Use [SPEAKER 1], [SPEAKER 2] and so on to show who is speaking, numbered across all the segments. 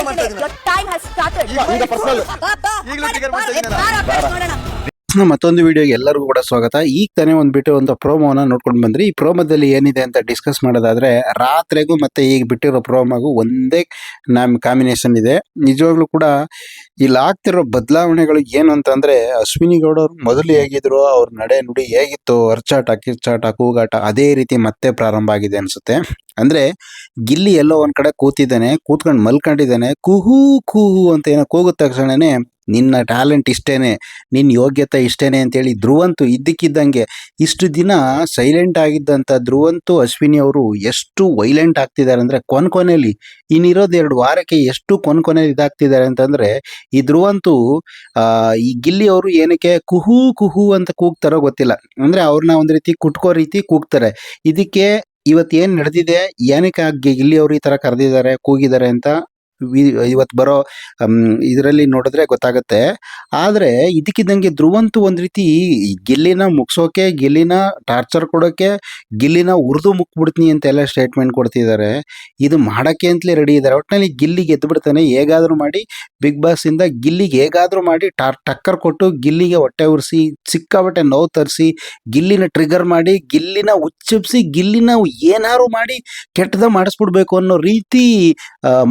[SPEAKER 1] ಈಗಲೂ ಮಾಡ್ತಾ ಇದ್ದೀನಿ.
[SPEAKER 2] Your time has started.
[SPEAKER 1] ಈಗ- ಈಗ personal.
[SPEAKER 2] ಬಾ, ಬಾ,
[SPEAKER 1] ಈಗಲೂ
[SPEAKER 2] ಬಾರೆ,
[SPEAKER 1] trigger ಮಾಡ್ತಾ
[SPEAKER 2] ಬಾರೆ,
[SPEAKER 1] ಇದ್ದೀನಿ
[SPEAKER 3] ಮತ್ತೊಂದು ವಿಡಿಯೋಗೆ ಎಲ್ಲರಿಗೂ ಕೂಡ ಸ್ವಾಗತ. ಈಗ ತಾನೇ ಒಂದು ಬಿಟ್ಟು ಒಂದು ಪ್ರೋಮೋನ ನೋಡ್ಕೊಂಡು ಬಂದ್ರಿ. ಈ ಪ್ರೋಮೋದಲ್ಲಿ ಏನಿದೆ ಅಂತ ಡಿಸ್ಕಸ್ ಮಾಡೋದಾದ್ರೆ, ರಾತ್ರಿಗೂ ಮತ್ತೆ ಈಗ ಬಿಟ್ಟಿರೋ ಪ್ರೋಮೋಗೂ ಒಂದೇ ನಮ್ಮ ಕಾಂಬಿನೇಷನ್ ಇದೆ. ನಿಜವಾಗ್ಲೂ ಕೂಡ ಇಲ್ಲಿ ಆಗ್ತಿರೋ ಬದಲಾವಣೆಗಳು ಏನು ಅಂತಂದ್ರೆ, ಅಶ್ವಿನಿ ಗೌಡ ಅವ್ರು ಮೊದಲು ಹೇಗಿದ್ರು, ಅವ್ರ ನಡೆ ನುಡಿ ಹೇಗಿತ್ತು ಅರ್ಚಾಟ ಕಿರ್ಚಾಟ, ಕೂಗಾಟ, ಅದೇ ರೀತಿ ಮತ್ತೆ ಪ್ರಾರಂಭ ಆಗಿದೆ ಅನ್ಸುತ್ತೆ. ಅಂದ್ರೆ, ಗಿಲ್ಲಿ ಎಲ್ಲೋ ಒಂದ್ ಕಡೆ ಕೂತಿದ್ದಾನೆ, ಕೂತ್ಕೊಂಡು ಮಲ್ಕೊಂಡಿದ್ದಾನೆ, ಕುಹೂ, ಕೂಹು ಅಂತ ಏನೋ ಕೂಗಿದ ತಕ್ಷಣನೇ ನಿನ್ನ ಟ್ಯಾಲೆಂಟ್ ಇಷ್ಟೇನೆ ನಿನ್ನ ಯೋಗ್ಯತೆ ಇಷ್ಟೇನೆ ಅಂತೇಳಿ ಧ್ರುವಂತು ಇದ್ದಕ್ಕಿದ್ದಂಗೆ ಇಷ್ಟು ದಿನ ಸೈಲೆಂಟ್ ಆಗಿದ್ದಂಥ ಧ್ರುವಂತು ಅಶ್ವಿನಿ ಅವರು ಎಷ್ಟು ವೈಲೆಂಟ್ ಆಗ್ತಿದ್ದಾರೆ ಅಂದ್ರೆ ಕೊನ್ ಕೊನೆಯಲ್ಲಿ ಇನ್ನಿರೋದು ಎರಡು ವಾರಕ್ಕೆ ಎಷ್ಟು ಕೊನ್ ಕೊನೆಯಲ್ಲಿ ಇದಾಗ್ತಿದ್ದಾರೆ ಅಂತಂದರೆ ಈ ಧ್ರುವಂತು ಈ ಗಿಲ್ಲಿ ಅವರು ಏನಕ್ಕೆ ಕುಹು ಕುಹು ಅಂತ ಕೂಗ್ತಾರೋ ಗೊತ್ತಿಲ್ಲ. ಅಂದ್ರೆ ಅವ್ರನ್ನ ಒಂದು ರೀತಿ ಕುಟ್ಕೋ ರೀತಿ ಕೂಗ್ತಾರೆ. ಇದಕ್ಕೆ ಇವತ್ತು ಏನ್ ನಡೆದಿದೆ, ಏನಕ್ಕೆ ಗಿಲ್ಲಿ ಅವರು ಈ ತರ ಕರೆದಿದ್ದಾರೆ, ಕೂಗಿದ್ದಾರೆ ಅಂತ ಇವತ್ತು ಬರೋ ಇದರಲ್ಲಿ ನೋಡಿದ್ರೆ ಗೊತ್ತಾಗುತ್ತೆ. ಆದ್ರೆ ಇದಕ್ಕಿದ್ದಂಗೆ ಧ್ರುವಂತೂ ಒಂದ್ ರೀತಿ ಗಿಲ್ಲಿನ ಮುಗಿಸೋಕೆ, ಗಿಲ್ಲಿನ ಟಾರ್ಚರ್ ಕೊಡೋಕೆ, ಗಿಲ್ಲಿನ ಉರಿದು ಮುಕ್ಬಿಡ್ತೀನಿ ಅಂತ ಎಲ್ಲ ಸ್ಟೇಟ್ಮೆಂಟ್ ಕೊಡ್ತಿದ್ದಾರೆ ಇದು ಮಾಡಕ್ಕೆ ಅಂತಲೇ ರೆಡಿ ಇದ್ದಾರೆ ಒಟ್ಟಿನಲ್ಲಿ ಗಿಲ್ಲಿಗೆ ಎದ್ದು ಬಿಡ್ತಾನೆ. ಹೇಗಾದ್ರೂ ಮಾಡಿ ಬಿಗ್ ಬಾಸ್ ಇಂದ ಗಿಲ್ಲಿಗೆ ಹೇಗಾದ್ರೂ ಮಾಡಿ ಟಾರ್ ಟಕ್ಕರ್ ಕೊಟ್ಟು ಗಿಲ್ಲಿಗೆ ಹೊಟ್ಟೆ ಉರಿಸಿ ಸಿಕ್ಕಾಬಟ್ಟೆ ನೋವು ತರಿಸಿ, ಗಿಲ್ಲಿನ ಟ್ರಿಗರ್ ಮಾಡಿ, ಗಿಲ್ಲಿನ ಉಚ್ಚಿಪ್ಸಿ, ಗಿಲ್ಲಿನ ಏನಾದ್ರು ಮಾಡಿ ಕೆಟ್ಟದ ಮಾಡಿಸ್ಬಿಡ್ಬೇಕು ಅನ್ನೋ ರೀತಿ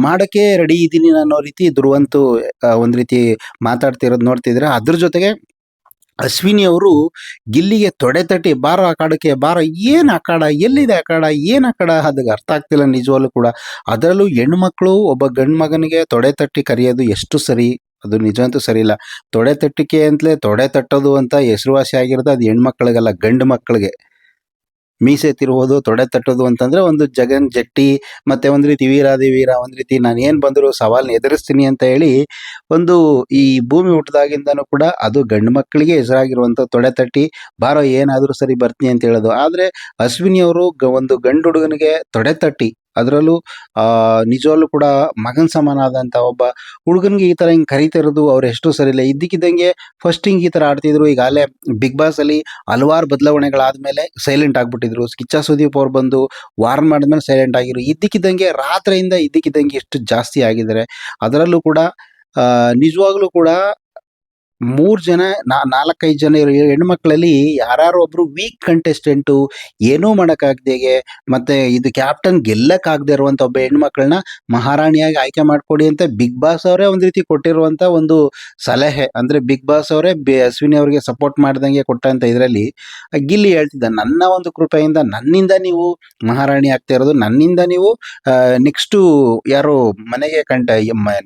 [SPEAKER 3] ಮಾಡಕ್ಕೆ ರೆಡಿ ಇದ್ದೀನಿ ಅನ್ನೋ ರೀತಿ ಧ್ರುವಂತು ಒಂದು ರೀತಿ ಮಾತಾಡ್ತಿರೋದು ನೋಡ್ತಿದ್ರೆ ಅದ್ರ ಜೊತೆಗೆ ಅಶ್ವಿನಿ ಅವರು ಗಿಲ್ಲಿಗೆ ತೊಡೆ ತಟ್ಟಿ, ಬಾರೋ ಕಾಡಕ್ಕೆ, ಬಾರೋ, ಏನ್ ಕಾಡ, ಎಲ್ಲಿದೆ ಅಖಾಡ ಏನ್ ಕಾಡ? ಅದಕ್ಕೆ ಅರ್ಥ ಆಗ್ತಿಲ್ಲ ನಿಜವಾಗ್ಲೂ ಕೂಡ. ಅದರಲ್ಲೂ ಹೆಣ್ಮಕ್ಳು ಒಬ್ಬ ಗಂಡು ಮಗನಿಗೆ ತೊಡೆ ತಟ್ಟಿ ಕರೆಯೋದು ಎಷ್ಟು ಸರಿ? ಅದು ನಿಜವಂತೂ ಸರಿ ಇಲ್ಲ. ತೊಡೆ ತಟ್ಟಿಕೆ ಅಂತಲೇ ತೊಡೆ ತಟ್ಟೋದು ಅಂತ ಹೆಸರುವಾಸಿ ಆಗಿರೋದು ಅದು ಹೆಣ್ಮಕ್ಳಿಗಲ್ಲ, ಗಂಡು ಮಕ್ಕಳಿಗೆ ಮೀಸೆ ತಿರುವುದು ತೊಡೆ ತಟ್ಟೋದು ಅಂತಂದ್ರೆ ಒಂದು ಜಗನ್, ಜಟ್ಟಿ ಮತ್ತೆ ಒಂದ್ ರೀತಿ ವೀರಾದಿ ವೀರ ಒಂದ್ ರೀತಿ ನಾನು ಏನ್ ಬಂದ್ರು ಸವಾಲ್ನ ಎದುರಿಸ್ತೀನಿ ಅಂತ ಹೇಳಿ ಒಂದು ಈ ಭೂಮಿ ಹುಟ್ಟದಾಗಿಂದನೂ ಕೂಡ ಅದು ಗಂಡು ಮಕ್ಕಳಿಗೆ ಹೆಸರಾಗಿರುವಂತ ತೊಡೆ ತಟ್ಟಿ. ಬಾರೋ ಏನಾದ್ರೂ ಸರಿ ಬರ್ತೀನಿ ಅಂತ ಹೇಳೋದು. ಆದ್ರೆ ಅಶ್ವಿನಿ ಅವರು ಒಂದು ಗಂಡು ಹುಡುಗನಿಗೆ ತೊಡೆ ತಟ್ಟಿ. ಅದರಲ್ಲೂ ನಿಜವಾಗ್ಲೂ ಕೂಡ ಮಗನ ಸಮಾನ ಆದಂತ ಒಬ್ಬ ಹುಡುಗನ್ಗೆ ಈ ತರ ಹಿಂಗ್ ಕರಿತಿರೋದು ಅವ್ರು ಎಷ್ಟು ಸರಿ ಇಲ್ಲ. ಇದ್ದಕ್ಕಿದ್ದಂಗೆ ಫಸ್ಟ್ ಹಿಂಗ್ ಈ ತರ ಆಡ್ತಿದ್ರು. ಈಗ ಅಲ್ಲೇ ಬಿಗ್ ಬಾಸ್ ಅಲ್ಲಿ ಹಲವಾರು ಬದಲಾವಣೆಗಳಾದ್ಮೇಲೆ ಸೈಲೆಂಟ್ ಆಗಿಬಿಟ್ಟಿದ್ರು. ಕಿಚ್ಚ ಸುದೀಪ್ ಅವ್ರು ಬಂದು ವಾರ್ನ್ ಮಾಡಿದ್ಮೇಲೆ ಸೈಲೆಂಟ್ ಆಗಿರು ಇದ್ದಕ್ಕಿದ್ದಂಗೆ ರಾತ್ರಿಯಿಂದ ಇದ್ದಕ್ಕಿದ್ದಂಗೆ ಎಷ್ಟು ಜಾಸ್ತಿ ಆಗಿದ್ದಾರೆ. ಅದರಲ್ಲೂ ಕೂಡ ನಿಜವಾಗ್ಲೂ ಕೂಡ ಮೂರ್ ಜನ ನಾಲ್ಕೈದು ಜನ ಇರೋ ಹೆಣ್ಮಕ್ಳಲ್ಲಿ ಯಾರು ಒಬ್ರು ವೀಕ್ ಕಂಟೆಸ್ಟೆಂಟು ಏನೂ ಮಾಡೋಕ್ಕಾಗ್ದೇಗೆ ಮತ್ತೆ ಇದು ಕ್ಯಾಪ್ಟನ್ ಗೆಲ್ಲಕ್ ಆಗದೆ ಇರುವಂತ ಒಬ್ಬ ಹೆಣ್ಮಕ್ಳನ್ನ ಮಹಾರಾಣಿಯಾಗಿ ಆಯ್ಕೆ ಮಾಡ್ಕೊಡಿ ಅಂತ ಬಿಗ್ ಬಾಸ್ ಅವರೇ ಒಂದ್ ರೀತಿ ಕೊಟ್ಟಿರುವಂತ ಒಂದು ಸಲಹೆ. ಅಂದ್ರೆ ಬಿಗ್ ಬಾಸ್ ಅವರೇ ಅಶ್ವಿನಿ ಅವರಿಗೆ ಸಪೋರ್ಟ್ ಮಾಡ್ದಂಗೆ ಕೊಟ್ಟಂತ ಇದರಲ್ಲಿ ಗಿಲ್ಲಿ ಹೇಳ್ತಿದ್ದ, ನನ್ನ ಒಂದು ಕೃಪೆಯಿಂದ ನನ್ನಿಂದ ನೀವು ಮಹಾರಾಣಿ ಆಗ್ತಾ ಇರೋದು, ನನ್ನಿಂದ ನೀವು ನೆಕ್ಸ್ಟ್ ಯಾರು ಮನೆಗೆ ಕಂಟ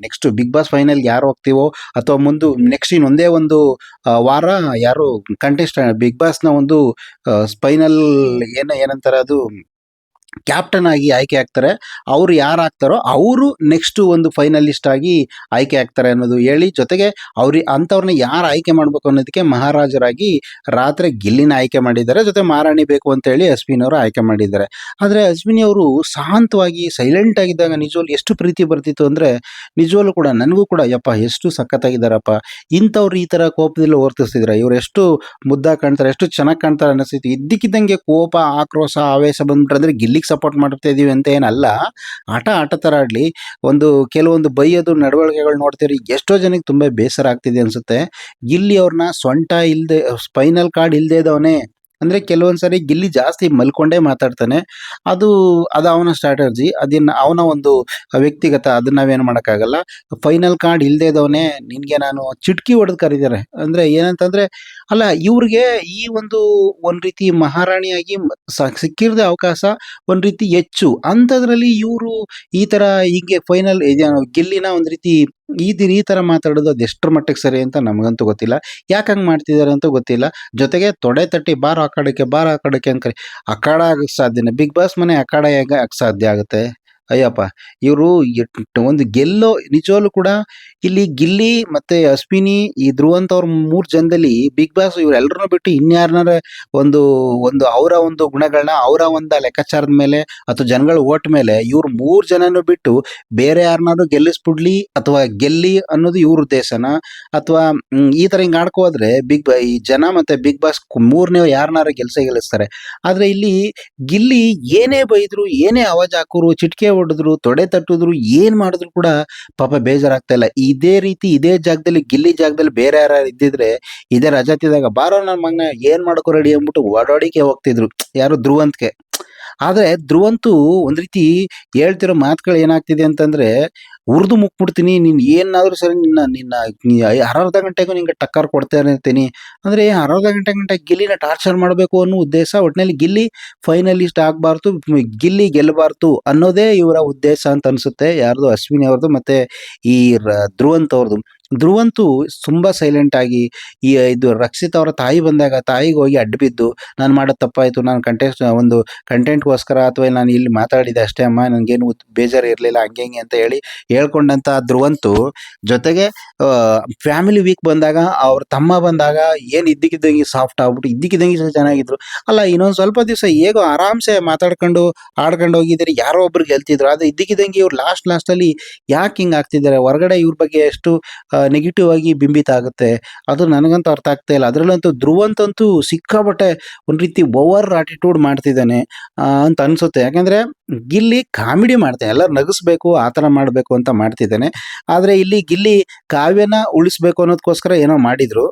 [SPEAKER 3] ನೆಕ್ಸ್ಟ್ ಬಿಗ್ ಬಾಸ್ ಫೈನಲ್ ಯಾರು ಹೋಗ್ತೀವೋ, ಅಥವಾ ಮುಂದೆ ನೆಕ್ಸ್ಟ್ ಇನ್ನೊಂದೇ ಒಂದು ವಾರ ಯಾರು ಕಂಟೆಸ್ಟ್ ಬಿಗ್ ಬಾಸ್ನ ಒಂದು ಸ್ಪೈನಲ್ ಏನ ಏನಂತಾರೆ ಅದು ಕ್ಯಾಪ್ಟನ್ ಆಗಿ ಆಯ್ಕೆ ಆಗ್ತಾರೆ. ಅವ್ರು ಯಾರು ಆಗ್ತಾರೋ ಅವರು ನೆಕ್ಸ್ಟ್ ಒಂದು ಫೈನಲಿಸ್ಟ್ ಆಗಿ ಆಯ್ಕೆ ಆಗ್ತಾರೆ ಅನ್ನೋದು ಹೇಳಿ, ಜೊತೆಗೆ ಅವ್ರಿ ಅಂಥವ್ರನ್ನ ಯಾರು ಆಯ್ಕೆ ಮಾಡಬೇಕು ಅನ್ನೋದಕ್ಕೆ ಮಹಾರಾಜರಾಗಿ ರಾತ್ರಿ ಗಿಲ್ಲಿನ ಆಯ್ಕೆ ಮಾಡಿದ್ದಾರೆ. ಜೊತೆ ಮಹಾರಾಣಿ ಬೇಕು ಅಂತ ಹೇಳಿ ಅಶ್ವಿನಿ ಅವರು ಆಯ್ಕೆ ಮಾಡಿದ್ದಾರೆ. ಆದರೆ ಅಶ್ವಿನಿ ಅವರು ಶಾಂತವಾಗಿ ಸೈಲೆಂಟ್ ಆಗಿದ್ದಾಗ ನಿಜವಾಗ್ಲು ಎಷ್ಟು ಪ್ರೀತಿ ಬರ್ತಿತ್ತು ಅಂದ್ರೆ ನಿಜವಾಗ್ಲು ಕೂಡ ನನಗೂ ಕೂಡ, ಯಪ್ಪ, ಎಷ್ಟು ಸಖತ್ತಾಗಿದ್ದಾರಪ್ಪ. ಇಂಥವ್ರು ಈ ತರ ಕೋಪದಲ್ಲಿ ವರ್ತಿಸ್ತಿದ್ರೆ. ಇವ್ರು ಎಷ್ಟು ಮುದ್ದ ಕಾಣ್ತಾರೆ, ಎಷ್ಟು ಚೆನ್ನಾಗಿ ಕಾಣ್ತಾರೆ ಅನಿಸ್ತಿತ್ತು ಇದ್ದಕ್ಕಿದ್ದಂಗೆ ಕೋಪ, ಆಕ್ರೋಶ, ಆವೇಶ ಬಂದ್ಬಿಟ್ರೆ ಅಂದ್ರೆ ಸಪೋರ್ಟ್ ಮಾಡ್ತಾ ಇದೀವಿ ಅಂತ ಏನಲ್ಲ, ಆಟ ಆಟ ತರ ಆಡ್ಲಿ, ಒಂದು ಕೆಲವೊಂದು ಬೈಯೋದು ನಡವಳಿಕೆಗಳು ನೋಡ್ತೀರಿ, ಎಷ್ಟೋ ಜನಕ್ಕೆ ತುಂಬಾ ಬೇಸರ ಆಗ್ತಿದೆ ಅನ್ಸುತ್ತೆ. ಇಲ್ಲಿ ಅವ್ರನ್ನ ಸೊಂಟ ಇಲ್ದೆ, ಸ್ಪೈನಲ್ ಕಾರ್ಡ್ ಇಲ್ಲದೆ ಇದ್ದವನೇ ಅಂದ್ರೆ ಕೆಲವೊಂದ್ಸರಿ ಗಿಲ್ಲಿ ಜಾಸ್ತಿ ಮಲ್ಕೊಂಡೇ ಮಾತಾಡ್ತಾನೆ. ಅದು ಅದು ಅವನ ಸ್ಟ್ರಾಟಜಿ ಅದನ್ನ ಅವನ ಒಂದು ವ್ಯಕ್ತಿಗತ ಅದನ್ನ ನಾವೇನು ಮಾಡೋಕ್ಕಾಗಲ್ಲ. ಫೈನಲ್ ಕಾರ್ಡ್ ಇಲ್ದೇ ಇದ್ದವನೇ ನಿನಗೆ ನಾನು ಚಿಟ್ಕಿ ಹೊಡೆದು ಕರೀತಾರೆ. ಅಂದ್ರೆ ಏನಂತಂದ್ರೆ, ಅಲ್ಲ ಇವ್ರಿಗೆ ಈ ಒಂದು, ಒಂದ್ ರೀತಿ ಮಹಾರಾಣಿಯಾಗಿ ಸಿಕ್ಕಿರದ ಅವಕಾಶ, ಒಂದ್ ರೀತಿ ಹೆಚ್ಚು. ಅಂಥದ್ರಲ್ಲಿ ಇವರು ಈ ತರ ಹೀಗೆ ಫೈನಲ್ ಗೆಲ್ಲಿನ ಒಂದ್ ರೀತಿ ಈ ದಿನ ಈ ತರ ಮಾತಾಡೋದು ಅದು ಎಷ್ಟರ ಮಟ್ಟಿಗೆ ಸರಿ ಅಂತ ನಮಗಂತೂ ಗೊತ್ತಿಲ್ಲ. ಯಾಕೆ ಹಂಗ್ ಮಾಡ್ತಿದ್ದಾರೆ ಅಂತ ಗೊತ್ತಿಲ್ಲ. ಜೊತೆಗೆ ತೊಡೆ ತಟ್ಟಿ ಬಾರ್ ಆ ಬಾರ್ ಆ ಅಂತ ಕರಿ ಅಖಾಡ ಆಗಕ್ ಸಾಧ್ಯನೇ. ಬಿಗ್ ಬಾಸ್ ಮನೆ ಅಖಾಡ ಹೇಗೆ ಸಾಧ್ಯ ಆಗುತ್ತೆ? ಅಯ್ಯಪ್ಪ, ಇವರು ಒಂದು ಗೆಲ್ಲೋ ನಿಜವಾಗ್ಲೂ ಕೂಡ ಇಲ್ಲಿ ಗಿಲ್ಲಿ ಮತ್ತೆ ಅಶ್ವಿನಿ, ಈ ಧ್ರುವಂತ್ ಅವ್ರ ಮೂರ್ ಜನದಲ್ಲಿ ಬಿಗ್ ಬಾಸ್ ಇವ್ರೆಲ್ರನ್ನೂ ಬಿಟ್ಟು ಇನ್ಯಾರನಾರ ಒಂದು ಒಂದು ಅವರ ಒಂದು ಗುಣಗಳನ್ನ ಅವರ ಒಂದು ಲೆಕ್ಕಾಚಾರದ ಮೇಲೆ ಅಥವಾ ಜನಗಳ ಓಟ್ ಮೇಲೆ ಇವ್ರು ಮೂರ್ ಜನನು ಬಿಟ್ಟು ಬೇರೆ ಯಾರನ್ನಾರು ಗೆಲ್ಲಿಸ್ಬಿಡ್ಲಿ ಅಥವಾ ಗೆಲ್ಲಿ ಅನ್ನೋದು ಇವ್ರ ಉದ್ದೇಶನ? ಅಥವಾ ಈ ತರ ಹಿಂಗ್ ಆಡ್ಕೋದ್ರೆ ಬಿಗ್ ಈ ಜನ ಮತ್ತೆ ಬಿಗ್ ಬಾಸ್ ಮೂರನೇ ಯಾರನ್ನಾರ ಗೆಲ್ಸೇ ಗೆಲ್ಲಿಸ್ತಾರೆ. ಆದ್ರೆ ಇಲ್ಲಿ ಗಿಲ್ಲಿ ಏನೇ ಬೈದ್ರು, ಏನೇ ಅವಾಜ್ ಹಾಕೋರು, ಚಿಟ್ಕೆ ಹೊಡೆದ್ರು, ತೊಡೆ ತಟ್ಟಿದ್ರು, ಏನ್ ಮಾಡಿದ್ರು ಕೂಡ ಪಾಪ ಬೇಜಾರಾಗ್ತಾ ಇಲ್ಲ. ಇದೇ ರೀತಿ ಇದೇ ಜಾಗದಲ್ಲಿ, ಗಿಲ್ಲಿ ಜಾಗದಲ್ಲಿ ಬೇರೆ ಯಾರು ಇದ್ದಿದ್ರೆ, ಇದೇ ರಜಾತಿದಾಗ ಬಾರೋ ನನ್ನ ಮಗನ, ಏನ್ ಮಾಡ್ಕೊ ರೆಡಿ ಅಂದ್ಬಿಟ್ಟು ಓಡಾಡಿಕೆ ಹೋಗ್ತಿದ್ರು. ಯಾರು ಧ್ರುವಂತ್ಗೆ ಆದ್ರೆ ಧ್ರುವಂತೂ ಒಂದ್ ರೀತಿ ಹೇಳ್ತಿರೋ ಮಾತುಗಳು ಏನಾಗ್ತಿದೆ ಅಂತಂದ್ರೆ ಉರ್ದು ಮುಕ್ಬಿಡ್ತೀನಿ, ನೀನು ಏನಾದರೂ ಸರಿ ನಿನ್ನ ನಿನ್ನ ಅರ್ಧ ಗಂಟೆಗೂ ನಿಂಗೆ ಟಕ್ಕರ್ ಕೊಡ್ತಾ ಇರ್ತೀನಿ. ಅಂದ್ರೆ ಅರ್ಧ ಗಂಟೆ ಗಂಟೆ ಗಿಲ್ಲಿನ ಟಾರ್ಚರ್ ಮಾಡಬೇಕು ಅನ್ನೋ ಉದ್ದೇಶ ಒಟ್ಟಿನಲ್ಲಿ ಗಿಲ್ಲಿ ಫೈನಲಿಸ್ಟ್ ಆಗಬಾರ್ದು, ಗಿಲ್ಲಿ ಗೆಲ್ಲಬಾರ್ದು ಅನ್ನೋದೇ ಇವರ ಉದ್ದೇಶ ಅಂತ ಅನ್ಸುತ್ತೆ. ಯಾರ್ದು ಅಶ್ವಿನಿ ಅವ್ರದ್ದು ಮತ್ತೆ ಈ ಧ್ರುವಂತ್ ಅವ್ರದ್ದು. ಧ್ರುವಂತು ತುಂಬ ಸೈಲೆಂಟ್ ಆಗಿ ಈ ಇದು ರಕ್ಷಿತ್ ಅವರ ತಾಯಿ ಬಂದಾಗ ತಾಯಿಗೆ ಹೋಗಿ ಅಡ್ಡ ಬಿದ್ದು, ನಾನು ಮಾಡೋದು ತಪ್ಪಾಯಿತು, ನಾನು ಕಂಟೆಂಟ್ ಒಂದು ಕಂಟೆಂಟ್ಗೋಸ್ಕರ ಅಥವಾ ನಾನು ಇಲ್ಲಿ ಮಾತಾಡಿದೆ ಅಷ್ಟೇ, ಅಮ್ಮ, ನನಗೇನು ಬೇಜಾರು ಇರಲಿಲ್ಲ, ಹಂಗೆ ಹಿಂಗೆ ಅಂತ ಹೇಳಿ ಹೇಳ್ಕೊಂಡಂಥ ಧ್ರುವಂತು ಜೊತೆಗೆ ಫ್ಯಾಮಿಲಿ ವೀಕ್ ಬಂದಾಗ ಅವ್ರ ತಮ್ಮ ಬಂದಾಗ ಏನ್ ಇದ್ದಕ್ಕಿದ್ದಂಗೆ ಸಾಫ್ಟ್ ಆಗ್ಬಿಟ್ಟು, ಇದ್ದಕ್ಕಿದ್ದಂಗೆ ಸ್ವಲ್ಪ ಚೆನ್ನಾಗಿದ್ರು. ಅಲ್ಲ, ಇನ್ನೊಂದು ಸ್ವಲ್ಪ ದಿವಸ ಹೇಗೋ ಆರಾಮ್ಸೆ ಮಾತಾಡ್ಕೊಂಡು, ಆಡ್ಕೊಂಡು ಹೋಗಿದ್ದಾರೆ ಯಾರೋ ಒಬ್ರು ಗೆಲ್ತಿದ್ರು. ಅದು ಇದ್ದಕ್ಕಿದ್ದಂಗೆ ಇವ್ರು ಲಾಸ್ಟ್ ಲಾಸ್ಟ್ ಅಲ್ಲಿ ಯಾಕೆ ಹಿಂಗೆ ಆಗ್ತಿದ್ದಾರೆ? ಹೊರಗಡೆ ಇವ್ರ ಬಗ್ಗೆ ಎಷ್ಟು ನೆಗೆಟಿವ್ ಆಗಿ ಬಿಂಬಿತ ಆಗುತ್ತೆ. ಅದು ನನಗಂತೂ ಅರ್ಥ ಆಗ್ತಾ ಇಲ್ಲ. ಅದ್ರಲ್ಲಂತೂ ಧ್ರುವಂತಂತೂ ಸಿಕ್ಕಾಬಟ್ಟೆ ಒಂದು ರೀತಿ ಓವರ್ ಆಟಿಟ್ಯೂಡ್ ಮಾಡ್ತಿದ್ದಾನೆ ಅಂತ ಅನ್ಸುತ್ತೆ. ಯಾಕಂದ್ರೆ ಗಿಲ್ಲಿ ಕಾಮಿಡಿ ಮಾಡ್ತಾನೆ ಎಲ್ಲರೂ ನಗಿಸ್ಬೇಕು, ಆ ಥರ ಮಾಡಬೇಕು ಅಂತ ಮಾಡ್ತಿದ್ದಾನೆ. ಆದ್ರೆ ಇಲ್ಲಿ ಗಿಲ್ಲಿ ಕಾವ್ಯನ ಉಳಿಸ್ಬೇಕು ಅನ್ನೋದಕ್ಕೋಸ್ಕರ ಏನೋ ಮಾಡಿದ್ರು.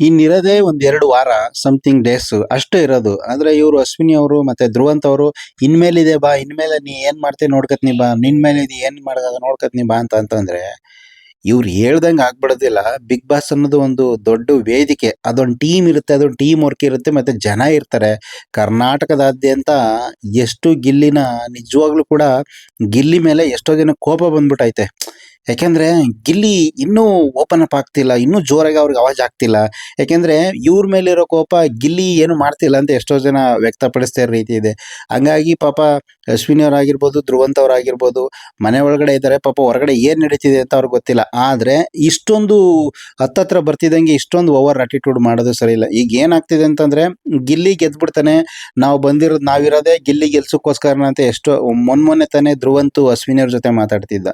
[SPEAKER 3] ಇನ್ನಿರೋದೇ ಒಂದೆರಡು ವಾರ ಸಮಥಿಂಗ್ ಡೇಸ್ ಅಷ್ಟೇ ಇರೋದು. ಅಂದರೆ ಇವರು ಅಶ್ವಿನಿ ಅವರು ಮತ್ತೆ ಧ್ರುವಂತ ಅವರು, ಇನ್ಮೇಲಿದೆ ಬಾ, ಇನ್ಮೇಲೆ ನೀ ಏನು ಮಾಡ್ತೀನಿ ನೋಡ್ಕತ್ನಿ ಬಾ ನಿನ್ಮೇಲೆ ಇದು ಏನು ಮಾಡೋದ ನೋಡ್ಕತ್ನಿ ಬಾ ಅಂತ ಅಂತಂದ್ರೆ ಇವ್ರು ಹೇಳ್ದಂಗೆ ಆಗ್ಬಿಡೋದಿಲ್ಲ. ಬಿಗ್ ಬಾಸ್ ಅನ್ನೋದು ಒಂದು ದೊಡ್ಡ ವೇದಿಕೆ. ಅದೊಂದು ಟೀಮ್ ಇರುತ್ತೆ, ಅದೊಂದು ಟೀಮ್ ವರ್ಕ್ ಇರುತ್ತೆ, ಮತ್ತೆ ಜನ ಇರ್ತಾರೆ. ಕರ್ನಾಟಕದಾದ್ಯಂತ ಎಷ್ಟು ಗಿಲ್ಲಿನ, ನಿಜವಾಗ್ಲೂ ಕೂಡ ಗಿಲ್ಲಿ ಮೇಲೆ ಎಷ್ಟೋ ಜನ ಕೋಪ ಬಂದ್ಬಿಟ್ಟೈತೆ ಯಾಕೆಂದ್ರೆ ಗಿಲ್ಲಿ ಇನ್ನೂ ಓಪನ್ ಅಪ್ ಆಗ್ತಿಲ್ಲ, ಇನ್ನೂ ಜೋರಾಗಿ ಅವ್ರಿಗೆ ಅವಾಜ್ ಆಗ್ತಿಲ್ಲ. ಯಾಕೆಂದ್ರೆ ಇವ್ರ ಮೇಲಿರೋ ಕೋಪ ಗಿಲ್ಲಿ ಏನು ಮಾಡ್ತಿಲ್ಲ ಅಂತ ಎಷ್ಟೋ ಜನ ವ್ಯಕ್ತಪಡಿಸ್ತಾ ಇರೋ ರೀತಿ ಇದೆ. ಹಂಗಾಗಿ ಪಾಪ ಅಶ್ವಿನಿ ಅವರಾಗಿರ್ಬೋದು, ಧ್ರುವಂತ್ ಅವರಾಗಿರ್ಬೋದು, ಮನೆ ಒಳಗಡೆ ಇದ್ದಾರೆ ಪಾಪ ಹೊರಗಡೆ ಏನ್ ನಡೀತಿದೆ ಅಂತ ಅವ್ರಿಗೆ ಗೊತ್ತಿಲ್ಲ. ಆದ್ರೆ ಇಷ್ಟೊಂದು ಹತ್ತತ್ರ ಬರ್ತಿದ್ದಂಗೆ ಇಷ್ಟೊಂದು ಓವರ್ ಅಟಿಟ್ಯೂಡ್ ಮಾಡೋದು ಸರಿ ಇಲ್ಲ. ಈಗ ಏನಾಗ್ತಿದೆ ಅಂತಂದ್ರೆ ಗಿಲ್ಲಿ ಗೆದ್ಬಿಡ್ತಾನೆ, ನಾವು ಬಂದಿರೋದು ನಾವಿರೋದೇ ಗಿಲ್ಲಿ ಗೆಲ್ಸಕ್ಕೋಸ್ಕರ ಅಂತ ಎಷ್ಟೋ ಮೊನ್ನೆ ತಾನೇ ಧ್ರುವಂತು ಅಶ್ವಿನಿ ಅವ್ರ ಜೊತೆ ಮಾತಾಡ್ತಿದ್ದ.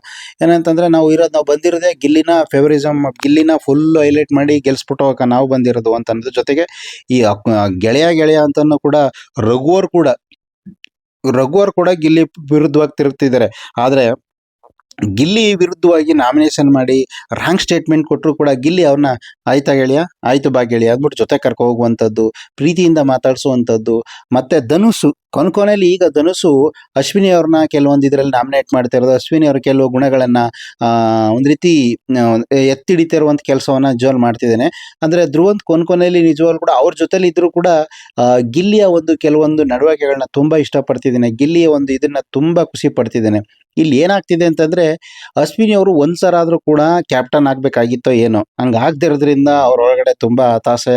[SPEAKER 3] ಏನಂತಂದ್ರೆ ನಾವು ಇರೋದು ನಾವು ಬಂದಿರೋದೇ ಗಿಲ್ಲಿನ ಫೇವರಿಸಮ್ ಗಿಲ್ಲಿನ ಫುಲ್ ಹೈಲೈಟ್ ಮಾಡಿ ಗೆಲ್ಸ್ಬಿಟ್ಟು ಹೋಗಕ್ಕೆ ನಾವು ಬಂದಿರೋದು ಅಂತ ಅನ್ನೋದ್ರ ಜೊತೆಗೆ ಈ ಗೆಳೆಯ ಗೆಳೆಯ ಅಂತನೂ ಕೂಡ ರಘುವರ್ ಕೂಡ ರಘುವರ್ ಕೂಡ ಗಿಲ್ಲಿ ವಿರುದ್ಧವಾಗಿ ತಿರುಗ್ತಿದ್ದಾರೆ. ಆದ್ರೆ ಗಿಲ್ಲಿ ವಿರುದ್ಧವಾಗಿ ನಾಮಿನೇಷನ್ ಮಾಡಿ ರಾಂಗ್ ಸ್ಟೇಟ್ಮೆಂಟ್ ಕೊಟ್ಟರು ಕೂಡ ಗಿಲ್ಲಿ ಅವ್ರನ್ನ ಆಯ್ತಾ ಗೆಳೆಯ, ಆಯ್ತು ಬಾ ಗೆಳೆಯ ಅಂದ್ಬಿಟ್ಟು ಜೊತೆ ಕರ್ಕೊ ಹೋಗುವಂಥದ್ದು ಪ್ರೀತಿಯಿಂದ ಮಾತಾಡಿಸುವಂಥದ್ದು ಮತ್ತೆ ಧನುಷು ಕೊನೆಯಲ್ಲಿ ಈಗ ಧನುಸು ಅಶ್ವಿನಿ ಅವ್ರನ್ನ ಕೆಲವೊಂದು ಇದರಲ್ಲಿ ನಾಮಿನೇಟ್ ಮಾಡ್ತಾ ಇರೋದು. ಅಶ್ವಿನಿ ಅವರು ಕೆಲವು ಗುಣಗಳನ್ನ ಒಂದು ರೀತಿ ಎತ್ತಿಡಿತಿರುವಂತ ಕೆಲಸವನ್ನ ಜೋಲ್ ಮಾಡ್ತಿದ್ದೇನೆ. ಅಂದ್ರೆ ಧ್ರುವಂತ್ ಕೊನೆಯಲ್ಲಿ ನಿಜವಾಗ್ಲೂ ಕೂಡ ಅವ್ರ ಜೊತೆಲಿ ಇದ್ರು ಕೂಡ ಗಿಲ್ಲಿಯ ಒಂದು ಕೆಲವೊಂದು ನಡವಳಿಕೆಗಳನ್ನ ತುಂಬಾ ಇಷ್ಟಪಡ್ತಿದ್ದೇನೆ. ಗಿಲ್ಲಿಯ ಒಂದು ಇದನ್ನ ತುಂಬಾ ಖುಷಿ ಪಡ್ತಿದ್ದೇನೆ. ಇಲ್ಲಿ ಏನಾಗ್ತಿದೆ ಅಂತಂದ್ರೆ ಅಶ್ವಿನಿ ಅವರು ಒಂದ್ಸರ ಆದ್ರೂ ಕೂಡ ಕ್ಯಾಪ್ಟನ್ ಆಗ್ಬೇಕಾಗಿತ್ತೋ ಏನೋ. ಹಂಗ ಆಗದಿರೋದ್ರಿಂದ ಅವ್ರ ಒಳಗಡೆ ತುಂಬಾ ಹತಾಶೆ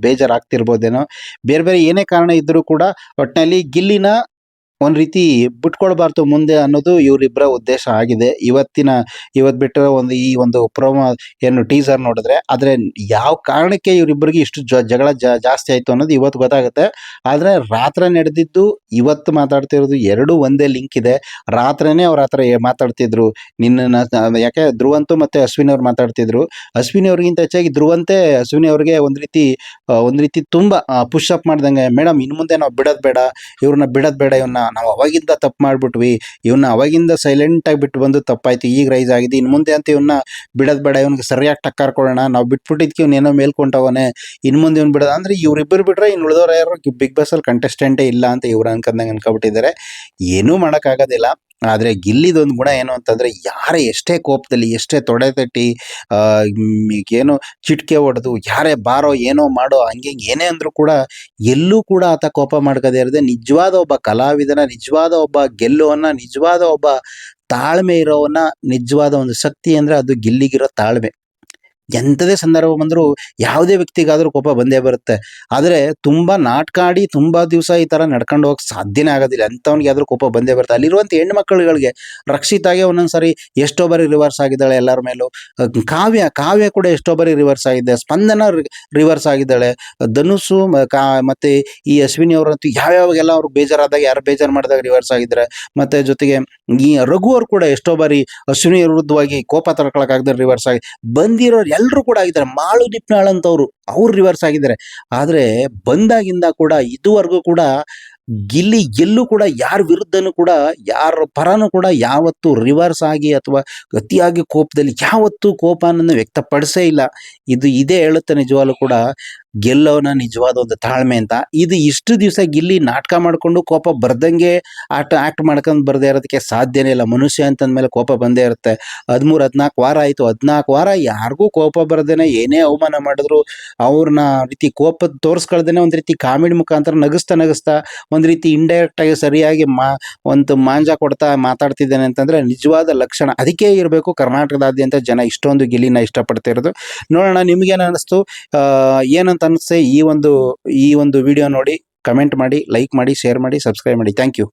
[SPEAKER 3] ಬೇಜಾರಾಗ್ತಿರ್ಬೋದೇನೋ. ಬೇರೆ ಬೇರೆ ಏನೇ ಕಾರಣ ಇದ್ರೂ ಕೂಡ ಒಟ್ಟಿನಲ್ಲಿ ಗಿಲ್ಲಿನ ಒಂದ್ ರೀತಿ ಬಿಟ್ಕೊಳ್ಬಾರ್ದು ಮುಂದೆ ಅನ್ನೋದು ಇವರಿಬ್ಬರ ಉದ್ದೇಶ ಆಗಿದೆ. ಇವತ್ತಿನ ಇವತ್ ಬಿಟ್ಟಿರೋ ಒಂದು ಈ ಒಂದು ಪ್ರೋಮೋ ಏನು ಟೀಸರ್ ನೋಡಿದ್ರೆ ಆದ್ರೆ ಯಾವ ಕಾರಣಕ್ಕೆ ಇವರಿಬ್ಬರಿಗೆ ಇಷ್ಟು ಜಗಳ ಜಾಸ್ತಿ ಆಯ್ತು ಅನ್ನೋದು ಇವತ್ತು ಗೊತ್ತಾಗುತ್ತೆ. ಆದ್ರೆ ರಾತ್ರಿ ನಡೆದಿದ್ದು ಇವತ್ತು ಮಾತಾಡ್ತಿರೋದು ಎರಡು ಒಂದೇ ಲಿಂಕ್ ಇದೆ. ರಾತ್ರಿನೇ ಅವ್ರ ಹತ್ರ ಮಾತಾಡ್ತಿದ್ರು. ನಿನ್ನ ಯಾಕೆ ಧ್ರುವಂತು ಮತ್ತೆ ಅಶ್ವಿನಿ ಅವ್ರು ಮಾತಾಡ್ತಿದ್ರು. ಅಶ್ವಿನಿ ಅವ್ರಿಗಿಂತ ಹೆಚ್ಚಾಗಿ ಧ್ರುವಂತೆ ಅಶ್ವಿನಿ ಅವ್ರಿಗೆ ಒಂದ್ ರೀತಿ ಒಂದ್ ರೀತಿ ತುಂಬಾ ಪುಷ್ ಅಪ್ ಮಾಡ್ದಂಗೆ, ಮೇಡಮ್ ಇನ್ ಮುಂದೆ ನಾವು ಬಿಡೋದ್ ಬೇಡ, ಇವ್ರನ್ನ ಬಿಡೋದ್ ಬೇಡ ಇವನ್ನ ನಾವು ಅವಾಗಿಂದ ತಪ್ಪು ಮಾಡ್ಬಿಟ್ವಿ. ಇವನ್ನ ಅವಾಗಿಂದ ಸೈಲೆಂಟ್ ಆಗಿ ಬಿಟ್ಟು ಬಂದು ತಪ್ಪಾಯ್ತು, ಈಗ ರೈಸ್ ಆಗಿದೆ. ಇನ್ ಮುಂದೆ ಅಂತ ಇವನ್ನ ಬಿಡದ್ ಬೇಡ, ಇವನ್ಗೆ ಸರಿಯಾಗಿ ಟಕ್ಕರ್ ಕೊಡೋಣ ನಾವು ಬಿಟ್ಬಿಟ್ಟಿದ್ಕೆ ಇವ್ನ ಏನೋ ಮೇಲ್ಕೊಂಡವನೆ. ಇನ್ ಮುಂದೆ ಇವನ್ ಬಿಡೋದು ಅಂದ್ರೆ ಇವ್ರಿಬ್ಬರು ಬಿಟ್ರೆ ಇನ್ನು ಉಳಿದವ್ರು ಯಾರು? ಬಿಗ್ ಬಾಸ್ ಅಲ್ಲಿ ಕಂಟೆಸ್ಟೆಂಟೇ ಇಲ್ಲ ಅಂತ ಇವ್ರು ಅನ್ಕೊಂಡಂಗೆ ಅನ್ಕೊಬಿಟ್ಟಿದ್ದಾರೆ. ಏನೂ ಮಾಡೋಕ್ಕಾಗೋದಿಲ್ಲ. ಆದ್ರೆ ಗಿಲ್ಲಿದೊಂದು ಗುಣ ಏನು ಅಂತಂದ್ರೆ ಯಾರೇ ಎಷ್ಟೇ ಕೋಪದಲ್ಲಿ, ಎಷ್ಟೇ ತೊಡೆ ತಟ್ಟಿ ಏನು ಚಿಟ್ಕೆ ಹೊಡೆದು ಯಾರೇ ಬಾರೋ ಏನೋ ಮಾಡೋ ಹಿಂಗೆ ಏನೇ ಅಂದ್ರೂ ಕೂಡ ಎಲ್ಲೂ ಕೂಡ ಆತ ಕೋಪ ಮಾಡ್ಕೋದೇ ಇರದೆ ನಿಜವಾದ ಒಬ್ಬ ಕಲಾವಿದನ, ನಿಜವಾದ ಒಬ್ಬ ಗೆಲ್ಲುವನ್ನ, ನಿಜವಾದ ಒಬ್ಬ ತಾಳ್ಮೆ ಇರೋವನ್ನ, ನಿಜವಾದ ಒಂದು ಶಕ್ತಿ ಅಂದ್ರೆ ಅದು ಗಿಲ್ಲಿಗಿರೋ ತಾಳ್ಮೆ. ಎಂಥದೇ ಸಂದರ್ಭ ಬಂದರೂ ಯಾವುದೇ ವ್ಯಕ್ತಿಗಾದ್ರೂ ಕೋಪ ಬಂದೇ ಬರುತ್ತೆ. ಆದ್ರೆ ತುಂಬಾ ನಾಟಕ ಆಡಿ ತುಂಬಾ ದಿವಸ ಈ ತರ ನಡ್ಕೊಂಡು ಹೋಗಕ್ಕೆ ಸಾಧ್ಯನೇ ಆಗೋದಿಲ್ಲ. ಎಂಥವ್ನಿಗೆ ಆದ್ರೂ ಕೋಪ ಬಂದೇ ಬರುತ್ತೆ. ಅಲ್ಲಿರುವಂತ ಹೆಣ್ಣು ಮಕ್ಕಳುಗಳಿಗೆ ರಕ್ಷಿತಾಗೆ ಒಂದೊಂದ್ಸರಿ ಎಷ್ಟೋ ಬಾರಿ ರಿವರ್ಸ್ ಆಗಿದ್ದಾಳೆ ಎಲ್ಲರ ಮೇಲೂ. ಕಾವ್ಯ ಕಾವ್ಯ ಕೂಡ ಎಷ್ಟೋ ಬಾರಿ ರಿವರ್ಸ್ ಆಗಿದೆ. ಸ್ಪಂದನ ರಿವರ್ಸ್ ಆಗಿದ್ದಾಳೆ. ಧನುಸು ಕಾ- ಮತ್ತೆ ಈ ಅಶ್ವಿನಿ ಅವರಂತೂ ಯಾವ್ಯಾವಾಗೆಲ್ಲ ಅವ್ರು ಬೇಜಾರಾದಾಗ, ಯಾರು ಬೇಜಾರು ಮಾಡಿದಾಗ ರಿವರ್ಸ್ ಆಗಿದ್ದಾರೆ. ಮತ್ತೆ ಜೊತೆಗೆ ಈ ರಘು ಅವ್ರು ಕೂಡ ಎಷ್ಟೋ ಬಾರಿ ಅಶ್ವಿನಿ ವಿರುದ್ಧವಾಗಿ ಕೋಪ ತಡ್ಕೊಳಕ್ಕಾಗದೆ ರಿವರ್ಸ್ ಆಗಿ ಬಂದಿರೋರು ಎಲ್ಲರೂ ಕೂಡ ಆಗಿದ್ದಾರೆ. ಮಾಳು ದಿಪ್ನಾಳ್ ಅಂತವ್ರು ಅವ್ರು ರಿವರ್ಸ್ ಆಗಿದ್ದಾರೆ. ಆದ್ರೆ ಬಂದಾಗಿಂದ ಕೂಡ ಇದುವರೆಗೂ ಕೂಡ ಗಿಲ್ಲಿ ಎಲ್ಲೂ ಕೂಡ ಯಾರ ವಿರುದ್ಧನೂ ಕೂಡ, ಯಾರ ಪರನೂ ಕೂಡ ಯಾವತ್ತೂ ರಿವರ್ಸ್ ಆಗಿ ಅಥವಾ ಅತಿಯಾಗಿ ಕೋಪದಲ್ಲಿ ಯಾವತ್ತೂ ಕೋಪನನ್ನು ವ್ಯಕ್ತಪಡಿಸೇ ಇಲ್ಲ. ಇದು ಇದೇ ಹೇಳುತ್ತೆ ನಿಜವಾಗ್ಲೂ ಕೂಡ, ಗೆಲ್ಲೋನ ನಿಜವಾದ ಒಂದು ತಾಳ್ಮೆ ಅಂತ. ಇದು ಇಷ್ಟು ದಿವಸ ಗಿಲ್ಲಿ ನಾಟಕ ಮಾಡಿಕೊಂಡು ಕೋಪ ಬರ್ದಂಗೆ ಆಟ ಆಕ್ಟ್ ಮಾಡ್ಕೊಂಡು ಬರ್ದೇ ಇರೋದಕ್ಕೆ ಸಾಧ್ಯನೇ ಇಲ್ಲ. ಮನುಷ್ಯ ಅಂತಂದ್ಮೇಲೆ ಕೋಪ ಬಂದೇ ಇರುತ್ತೆ. ಹದಿಮೂರು, ಹದಿನಾಲ್ಕು ವಾರ ಆಯಿತು. ಹದಿನಾಲ್ಕು ವಾರ ಯಾರಿಗೂ ಕೋಪ ಬರ್ದೇನೆ, ಏನೇ ಅವಮಾನ ಮಾಡಿದ್ರು ಅವ್ರನ್ನ ರೀತಿ ಕೋಪ ತೋರಿಸ್ಕೊಳ್ದೇನೆ ಒಂದು ರೀತಿ ಕಾಮಿಡಿ ಮುಖಾಂತರ ನಗಿಸ್ತಾ ನಗಿಸ್ತಾ ಒಂದು ರೀತಿ ಇಂಡೈರೆಕ್ಟ್ ಆಗಿ ಸರಿಯಾಗಿ ಮಾ, ಒಂದು ಮಾಂಜ ಕೊಡ್ತಾ ಮಾತಾಡ್ತಿದ್ದೇನೆ ಅಂತಂದ್ರೆ ನಿಜವಾದ ಲಕ್ಷಣ. ಅದಕ್ಕೆ ಇರಬೇಕು ಕರ್ನಾಟಕದಾದ್ಯಂತ ಜನ ಇಷ್ಟೊಂದು ಗಿಲ್ಲಿನ ಇಷ್ಟಪಡ್ತಾ ಇರೋದು ನೋಡೋಣ ನಿಮ್ಗೇನು ಅನಿಸ್ತು? ಏನಂತ ಅನಿಸ್ತೆ ಈ ಒಂದು ಈ ಒಂದು ವಿಡಿಯೋ ನೋಡಿ ಕಮೆಂಟ್ ಮಾಡಿ ಲೈಕ್ ಮಾಡಿ ಶೇರ್ ಮಾಡಿ ಸಬ್ಸ್ಕ್ರೈಬ್ ಮಾಡಿ. Thank you